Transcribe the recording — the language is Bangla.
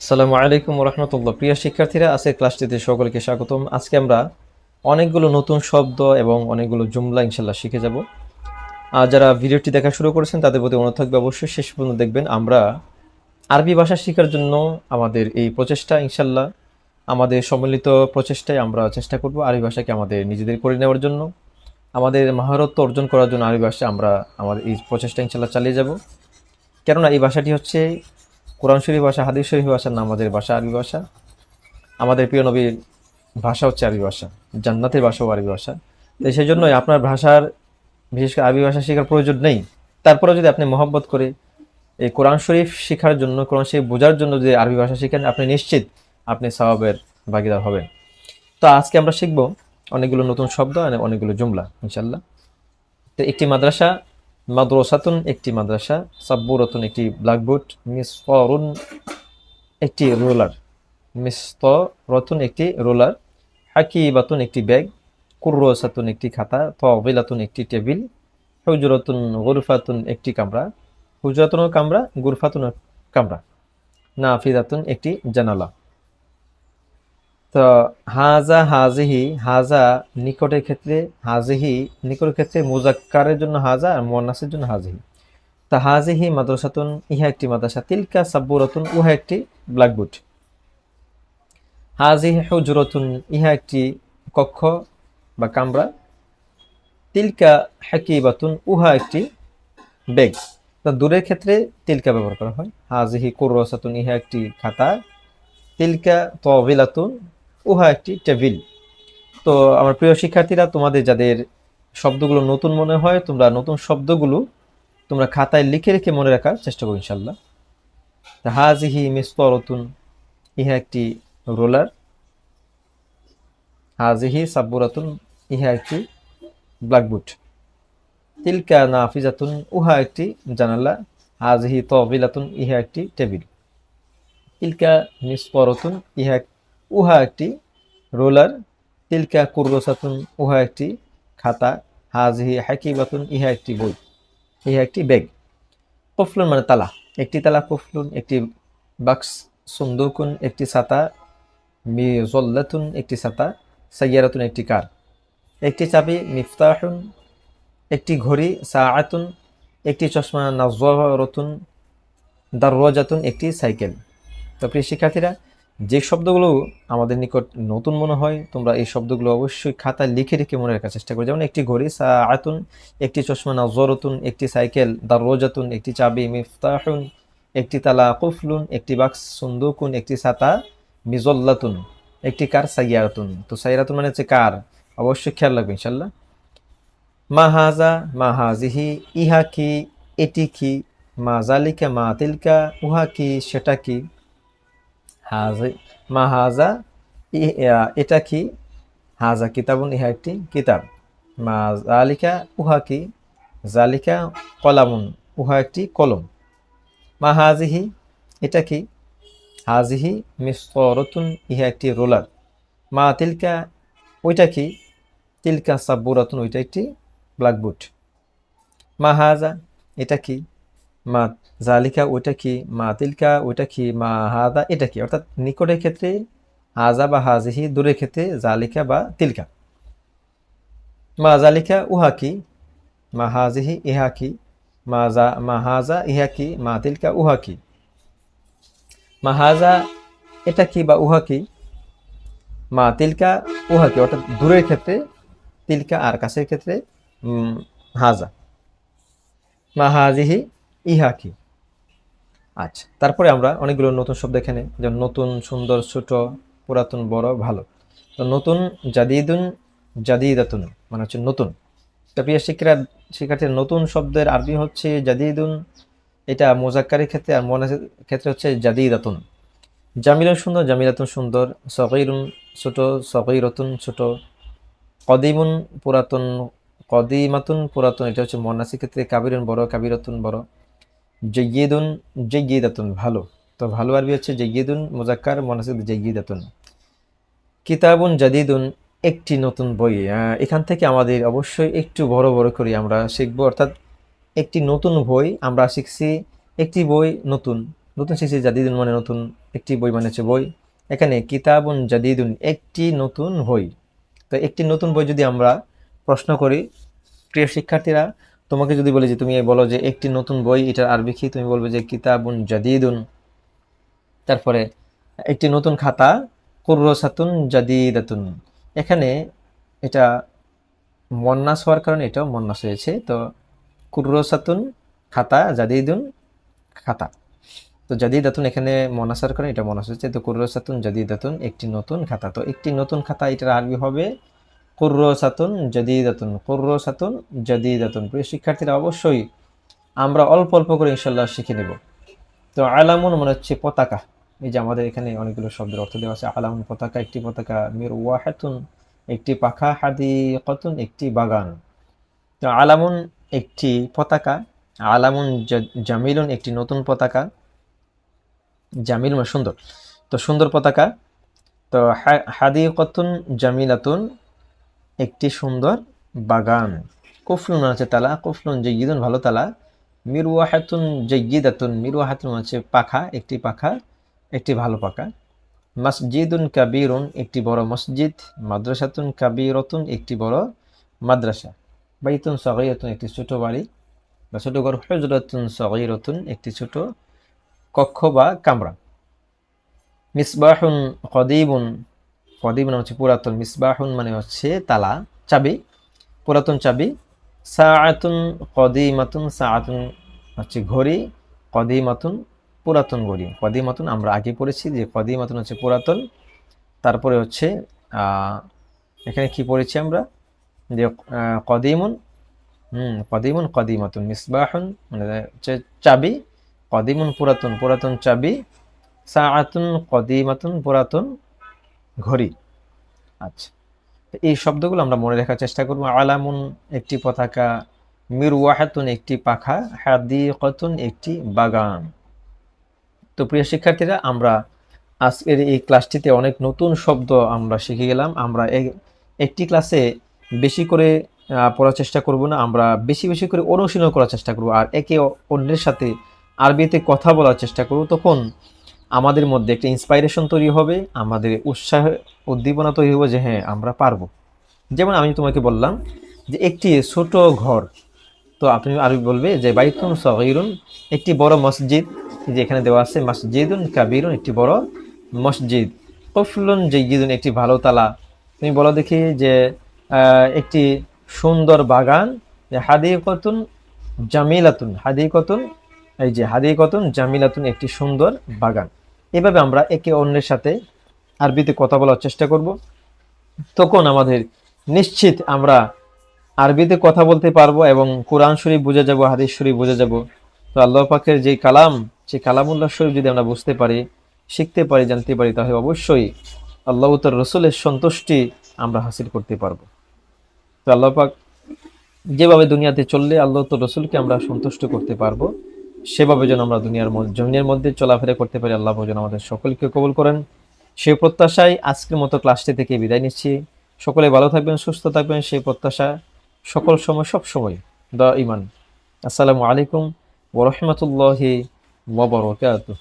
আসসালামু আলাইকুম রহমতুল্লাহ প্রিয় শিক্ষার্থীরা, আজকের ক্লাসটিতে সকলকে স্বাগতম। আজকে আমরা অনেকগুলো নতুন শব্দ এবং অনেকগুলো জুমলা ইনশাল্লাহ শিখে যাব। আর যারা ভিডিওটি দেখা শুরু করেছেন, তাদের প্রতি অনুরোধ থাকবে অবশ্যই শেষ পর্যন্ত দেখবেন। আমরা আরবি ভাষা শেখার জন্য আমাদের এই প্রচেষ্টা ইনশাল্লাহ, আমাদের সম্মিলিত প্রচেষ্টায় আমরা চেষ্টা করব আরবি ভাষাকে আমাদের নিজেদের করে নেওয়ার জন্য। আমাদের মহারত্ব অর্জন করার জন্য আরবি ভাষা আমরা আমাদের এই প্রচেষ্টা ইনশাল্লাহ চালিয়ে যাব। কেননা এই ভাষাটি হচ্ছে কোরআন শরীফ ভাষা, হাদিস শরীফ ভাষা না আমাদের ভাষা, আরবি ভাষা। আমাদের প্রিয় নবীর ভাষা হচ্ছে আরবি ভাষা, জান্নাতের ভাষাও আরবি ভাষা। তো সেই জন্যই আপনার ভাষার, বিশেষ করে আরবি ভাষা শেখার প্রয়োজন নেই। তারপরে যদি আপনি মহব্বত করে এই কোরআন শরীফ শেখার জন্য, কোরআন শরীফ বোঝার জন্য যদি আরবি ভাষা শিখেন, আপনি নিশ্চিত আপনি সওয়াবের ভাগিদার হবেন। তো আজকে আমরা শিখব অনেকগুলো নতুন শব্দ আর অনেকগুলো জুমলা ইনশাল্লাহ তো একটি মাদ্রাসা মাদ্রাসাতুন একটি মাদ্রাসা, সাব্বুরাতুন একটি ব্ল্যাকবোর্ড, মিসফরুন একটি রোলার মিস্তরতুন একটি রোলার, হাকিবাতুন একটি ব্যাগ, কুর্রসাতুন একটি খাতা তবিলাতুন একটি টেবিল, হুজরাতুন গুরফাতুন একটি কামরা, হুজরাতুন কামরা, গুরফাতুন কামরা। নাফিদাতুন একটি জানালা। তো হাজা হাজিহি, হাজা নিকটের ক্ষেত্রে, হাজিহি নিকটের ক্ষেত্রে মুজাক্কারের জন্য হাজা আর মোয়ান্নাসের জন্য হাজিহি। তা হাজিহি মাদ্রাসাতুন, ইহা একটি মাদ্রাসা। তিলকা সাব্বুরাতুন, উহা একটি ব্ল্যাকবোর্ড। হাজিহি হুজরতুন, ইহা একটি কক্ষ বা কামরা। তিলকা হাকিবাতুন, উহা একটি বেগ। তা দূরের ক্ষেত্রে তিলকা ব্যবহার করা হয়। হাজিহি কুরসাতুন ইহা একটি খাতা। তিলকা তবিলাতুন উহা একটি টেবিল। তো আমার প্রিয় শিক্ষার্থীরা, তোমাদের যাদের শব্দগুলো নতুন মনে হয়, তোমরা নতুন শব্দগুলো তোমরা খাতায় লিখে রেখে মনে রাখার চেষ্টা করো ইনশাল্লাহ হাজিহি মিস্তরতুন ইহা একটি রোলার। হাজিহি সাব্বুরাতুন, ইহা একটি ব্ল্যাকবোর্ড। তিলকা নাফিজাতুন, উহা একটি জানালা। হাজিহি তবিলাতুন ইহা একটি টেবিল। তিলকা মিসপরতুন ইহা এক- উহা একটি রোলার, তিলকা কুর্রসাতুন উহা একটি খাতা, হাজিহি হাকিবাতুন ইহা একটি বই, ইহা একটি ব্যাগ। কফলুন মানে তালা, একটি তালা কফলুন একটি বাক্স, সুন্দরকুন, একটি ছাতা, মিজল্লাতুন, একটি ছাতা, সাইয়ারাতুন, একটি কার। একটি চাবি মিফতাহুন, একটি ঘড়ি সাআতুন, একটি চশমা নাজরতুন দারওয়াজাতুন, একটি সাইকেল। তো প্রিয় শিক্ষার্থীরা যে শব্দগুলো আমাদের নিকট নতুন মনে হয়, তোমরা এই শব্দগুলো অবশ্যই খাতায় লিখে রেখে মনে রাখার চেষ্টা করো। যেমন একটি ঘড়ি, সাআতুন, একটি চশমা, নাজরতুন, একটি সাইকেল, দারওয়াজাতুন, একটি চাবি, মিফতাহুন, একটি তালা, কুফলুন, একটি বাক্স, সুন্দুকুন, একটি ছাতা, মিজল্লাতুন, একটি কার, সাইয়ারাতুন। তো সাইয়ারাতুন মানে হচ্ছে কার? অবশ্যই খেয়াল রাখবে ইনশাল্লাহ মা হাজা, মা হাজিহি, ইহা কি, এটি কি, মা জালিকা, মা তিলকা, উহা কি, সেটা কি? হাজি মা হাজা এটা কি? হাজা কিতাবুন, ইহা একটি কিতাব। মা জালিকা, উহা কি? জালিকা কলামুন, উহা একটি কলম। মা হাজিহি, এটা কি? হাজিহি মিসরতুন ইহা একটি রোলার। মা তিলকা, ওইটা কি? তিলকা সাব্বুরাতুন, ওইটা একটি ব্ল্যাকবোর্ড। মা হাজা, এটা কি? মা জালিকা ওইটা কি, মা তিলকা ওইটা কি, মা হাদা, এটা কি? অর্থাৎ নিকটের ক্ষেত্রে হাজা বা হাজিহি, দূরের ক্ষেত্রে জালিকা বা তিলকা। মা জালিকা উহা কি? মা হাজিহি ইহা কি? মা জা, মা হাজা ইহা কি? মা তিলকা উহা কি? মা হাজা এটা কি বা উহা কি? মা তিলকা উহা কি? অর্থাৎ দূরের ক্ষেত্রে তিলকা আর কাছের ক্ষেত্রে হাজা। মা হাজিহি ইহা কি আচ্ছা তারপরে আমরা অনেকগুলো নতুন শব্দ এখানে, যেমন নতুন, সুন্দর, ছোট, পুরাতন, বড়, ভালো। তো নতুন জাদিদুন জাদিদাতুন মানে হচ্ছে নতুন। প্রিয় শিক্ষারা, শিক্ষার্থীর, নতুন শব্দের আরবি হচ্ছে জাদিদুন। এটা মোজাক্কারের ক্ষেত্রে আর মনের ক্ষেত্রে হচ্ছে জাদিদাতুন। জামিলুন সুন্দর, জামিলাতুন সুন্দর, সগৈরুন ছোট, সগৈরতুন ছোট। কদিমুন পুরাতন, কদিমাতুন পুরাতন, এটা হচ্ছে মনাসির ক্ষেত্রে কাবিরুন বড়, কাবিরাতুন বড়। জয়্যিদুন জয়্যিদাতুন ভালো। তো ভালো আরবি হচ্ছে জয়্যিদুন মুজাক্কার, মনাসিদ জয়্যিদাতুন কিতাবুন জাদিদুন, একটি নতুন বই। এখান থেকে আমাদের অবশ্যই একটু বড় বড় করে আমরা শিখব। অর্থাৎ একটি নতুন বই আমরা শিখছি, একটি বই নতুন। নতুন শিখছি, জাদিদুন মানে নতুন একটি বই মানে হচ্ছে বই। এখানে কিতাবুন জাদিদুন, একটি নতুন বই। তো একটি নতুন বই যদি আমরা প্রশ্ন করি, প্রিয় শিক্ষার্থীরা তোমাকে যদি বলি যে তুমি বলো যে একটি নতুন বই, এটার আরবি কি? তুমি বলবে যে কিতাবুন জাদিদুন। তারপরে, একটি নতুন খাতা, কুর্রসাতুন জাদিদাতুন। এখানে এটা মন্নাস হওয়ার কারণে এটাও মন্নাস হয়েছে। তো কুর্রসাতুন খাতা, জাদিদুন খাতা। তো জাদিদাতুন এখানে মনাসার কারণে এটা মনাস হয়েছে। তো কুর্রসাতুন জাদিদাতুন একটি নতুন খাতা। তো একটি নতুন খাতা এটার আরবি হবে কুর্রসাতুন জাদিদাতুন কুর্রসাতুন জাদিদাতুন। প্রিয় শিক্ষার্থীরা, অবশ্যই আমরা অল্প অল্প করে ইনশাল্লাহ শিখে নেব। তো আলামুন মানে হচ্ছে পতাকা। এই যে আমাদের এখানে অনেকগুলো শব্দের অর্থ দেওয়া আছে। আলামুন পতাকা একটি পতাকা মির ওয়াহাতুন একটি পাখা হাদি কতুন একটি বাগান। তো আলামুন একটি পতাকা, আলামুন জামিলুন একটি নতুন পতাকা। জামিল মানে সুন্দর। তো সুন্দর পতাকা। তো হাদি কতুন জামিলাতুন একটি সুন্দর বাগান। কুফলুন আছে তালা, কুফলুন জয়িদুন ভালো তালা। মিরওয়াহাতুন জয়িদাতুন মিরওয়াহাতুন আছে পাখা, একটি পাখা, একটি ভালো পাখা। মসজিদুন কাবিরুন, একটি বড় মসজিদ। মাদ্রাসাতুন কাবিরতুন, একটি বড় মাদ্রাসা। বাইতুন সগাইয়াতুন একটি ছোট বাড়ি। বা ছোট ঘর হজরতুন সগাইরতুন একটি ছোট কক্ষ বা কামরা। মিসবাহুন কদিবুন কদিব মানে হচ্ছে পুরাতন, মিসবাহুন মানে হচ্ছে তালা, চাবি, পুরাতন চাবি, সাআতুন কদিমাতুন, সাআতুন হচ্ছে ঘড়ি, কদিমাতুন পুরাতন ঘড়ি। কদিমাতুন আমরা আগে পড়েছি যে কদিমাতুন হচ্ছে পুরাতন, তারপরে হচ্ছে এখানে কি পড়েছি আমরা? যে কদিমুন, হুম, কদিমুন, কদিমাতুন, মিসবাহুন মানে হচ্ছে চাবি, কদিমুন, পুরাতন পুরাতন চাবি, সাআতুন কদিমাতুন, পুরাতন ঘড়ি। আচ্ছা। এই শব্দগুলো আমরা মনে রাখার চেষ্টা করব। আলামুন একটি পতাকা, মিরওয়াহাতুন একটি পাখা, হাদিকতুন একটি বাগান। তো প্রিয় শিক্ষার্থীরা, আমরা আজকের এই ক্লাসটিতে অনেক নতুন শব্দ আমরা শিখে গেলাম। আমরা একটি ক্লাসে বেশি করে পড়ার চেষ্টা করব না। আমরা বেশি বেশি করে অনুশীলন করার চেষ্টা করব। আর একে অন্যের সাথে আরবিতে কথা বলার চেষ্টা করব। তখন আমাদের মধ্যে একটা ইন্সপাইরেশন তৈরি হবে, আমাদের উৎসাহ উদ্দীপনা তৈরি হবে যে হ্যাঁ আমরা পারব। যেমন আমি তোমাকে বললাম যে একটি ছোট ঘর, তো আপনি আরবি বলবে যে বাইতুন সগীরুন, একটি বড় মসজিদ যে এখানে দেওয়া আছে, মসজিদুন কাবিরুন, একটি বড় মসজিদ। কফলুন জয়িদুন একটি ভালো তালা। তুমি বলো দেখি যে একটি সুন্দর বাগান, হাদিকতুন জামিলাতুন, হাদিকতুন এই যে হাদিকতুন জামিলাতুন একটি সুন্দর বাগান। এভাবে আমরা একে অন্যের সাথে আরবিতে কথা বলার চেষ্টা করব। তখন আমাদের নিশ্চিত আমরা আরবিতে কথা বলতে পারব এবং কোরআন শরীফ বুঝে যাব, হাদিস শরীফ বুঝে যাব। তো আল্লাহ পাকের যে কালাম সেই কালামুল্লাহ শরীফ যদি আমরা বুঝতে পারি, শিখতে পারি, জানতে পারি, তাহলে অবশ্যই আল্লাহ তার রসুলের সন্তুষ্টি আমরা হাসিল করতে পারব। তো আল্লাহ পাক যেভাবে দুনিয়াতে চললে আল্লাহ তো রসুলকে আমরা সন্তুষ্ট করতে পারব। সেভাবে যেন আমরা দুনিয়ার জমিনের মধ্যে চলাফেরা করতে পারি, আল্লাহ যেন আমাদের সকলকে কবুল করেন। সেই প্রত্যাশায় আজকের মতো ক্লাসটি থেকে বিদায় নিচ্ছি। সকলে ভালো থাকবেন, সুস্থ থাকবেন, সেই প্রত্যাশা সকল সময়, সব সময় দা, ইমান। আসসালামু আলাইকুম ওরহমতুল্লাহি ওবরকাতুহ